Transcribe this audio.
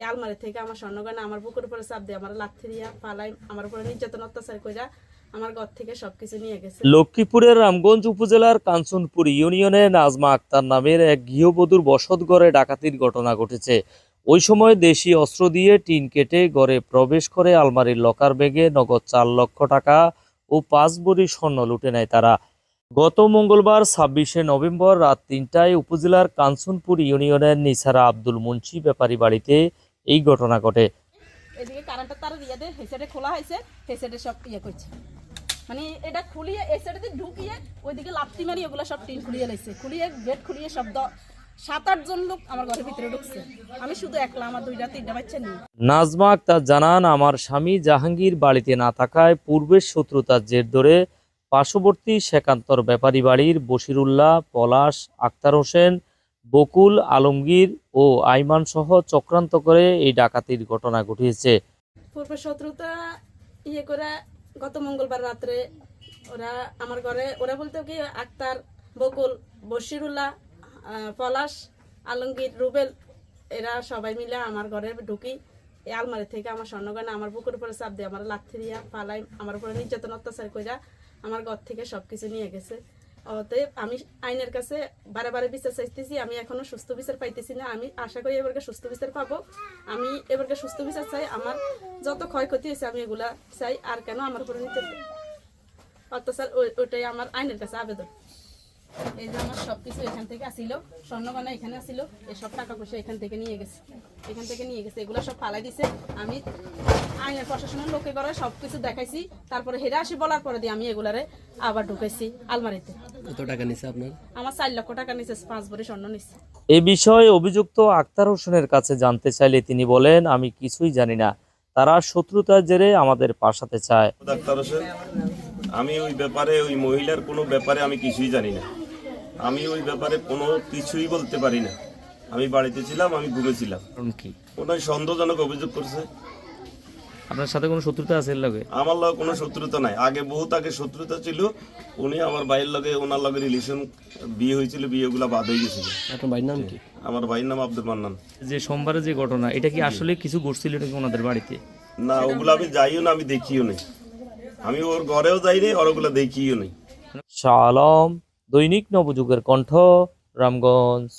আলমারি থেকে আমার স্বর্ণগয়না আমার বুকের উপরে চাপ দিয়ে আমার লাথি দিয়া পালাই আমার উপরে নির্যাতন, অত্যাচার কইরা আমার ঘর থেকে সবকিছু নিয়ে গেছে। লক্ষ্মীপুরের রামগঞ্জ উপজেলার কাঞ্চনপুর ইউনিয়নে নাজমা আক্তার নামের এক গৃহবধূর বসত ঘরে ডাকাতির ঘটনা ঘটেছে। ওই সময় দেশি অস্ত্র দিয়ে টিন কেটে ঘরে প্রবেশ করে আলমারির লকার ব্যাগে নগদ চার লক্ষ টাকা ও পাঁচ বড়ি স্বর্ণ লুটে নেয় তারা। গত মঙ্গলবার ছাব্বিশে নভেম্বর রাত তিনটায় উপজেলার কাঞ্চনপুর ইউনিয়নের নিসারা আব্দুল মুন্সি ব্যাপারী বাড়িতে এই ঘটনা ঘটে। এদিকে কারেন্টের তার দিয়ে দে এই সাইডে খোলা হয়েছে সাইডে সব ইয়ে করছে। মানে এটা খুলিয়ে এই সাইডে দিয়ে ঢুকিয়ে ওইদিকে লাপ্তি মারি ওগুলো সব টিন খুলিয়ে লাইছে। খুলিয়ে গেট খুলিয়ে সব সাত আট জন লোক আমার ঘরের ভিতরে ঢুকছে। আমি শুধু একলা আমার দুইটা তিনটা বাচ্চা নিয়ে। নাজমা আক্তার জানান আমার স্বামী জাহাঙ্গীর বাড়িতে না থাকায় পূর্বের শত্রুতার জের ধরে পার্শ্ববর্তী শেকান্তর ব্যাপারী বাড়ির বশিরুল্লাহ পলাশ আক্তার হোসেন বকুল আলমগীর ও আইমান সহ চক্রান্ত করে এই ডাকাতির ঘটনা ঘটিয়েছে। পূর্ব শত্রুতা ইয়ে করে গত মঙ্গলবার রাত্রে ওরা আমার ঘরে, ওরা বলতে কি, আক্তার বকুল, বশিরুল্লাহ পলাশ, আলমগীর, রুবেল, এরা সবাই মিলে আমার ঘরে ঢুকি। এই আলমারি থেকে আমার স্বর্ণগয়না আমার বুকের উপরে চাপ দিয়ে আমার লাথি দিয়া পালাই আমার উপরে নির্যাতন, অত্যাচার কইরা আমার ঘর থেকে সব কিছু নিয়ে গেছে। অতএব আমি আইনের কাছে বারে বারে বিচার চাইতেছি, আমি এখনও সুস্থ বিচার পাইতেছি না। আমি আশা করি এবারকে সুস্থ বিচার পাবো। আমি এবারকে সুস্থ বিচার চাই, আমার যত ক্ষয়ক্ষতি হয়েছে আমি এগুলা চাই, আর কেন আমার উপরে নিতে অত্যাচার ওই- ওইটাই আমার আইনের কাছে আবেদন। এই যে আমার সবকিছু এখান থেকে আসিল স্বর্ণগয়না এখানে আসিল এই সব টাকা পয়সা এখান থেকে নিয়ে গেছে। এখান থেকে নিয়ে গেছে এগুলো সব ফালাই দিছে। আমি আইনের প্রশাসনের লোকে করে সবকিছু দেখাইছি। তারপরে হেরে আসি বলার পরে দিয়ে আমি এগুলারে আবার ঢুকাইছি আলমারিতে। কত টাকা নিছে আপনার? আমার চার লক্ষ টাকা নিচে পাঁচ ভরি স্বর্ণ নিচ্ছে এ বিষয়ে অভিযুক্ত আক্তার হোসেনের কাছে জানতে চাইলে তিনি বলেন আমি কিছুই জানি না। তারা শত্রুতার জেরে আমাদের পাশাতে চায়। ডাক্তার হোসেন আমি ওই ব্যাপারে ওই মহিলার কোনো ব্যাপারে আমি কিছুই জানি না। আমি ওই ব্যাপারে কোনো কিছুই বলতে পারি না। আমি বাড়িতে ছিলাম আমি ঘুমেছিলাম কি? ওনার সন্দেহজনক অভিযোগ করছে। আপনার সাথে কোনো শত্রুতা আছে এর লগে? আমার লগে কোনো শত্রুতা নাই। আগে বহুত আগে শত্রুতা ছিল উনি আমার ভাইয়ের লগে ওনার লগে রিলেশন বিয়ে হয়েছিল বিয়েগুলা বাদ হয়ে গেছিল। আপনার বাড়ির নাম কি? আমার ভাইয়ের নাম আব্দুল মান্নান। যে সোমবারে যে ঘটনা এটা কি আসলে কিছু ঘটছিল নাকি ওনাদের বাড়িতে? না ওগুলো আমি যাইও না আমি দেখিও নাই। আমি ওর ঘরেও যাইনি আর ওগুলো দেখিও নাই। আলম দৈনিক নবযুগের কণ্ঠ রামগঞ্জ।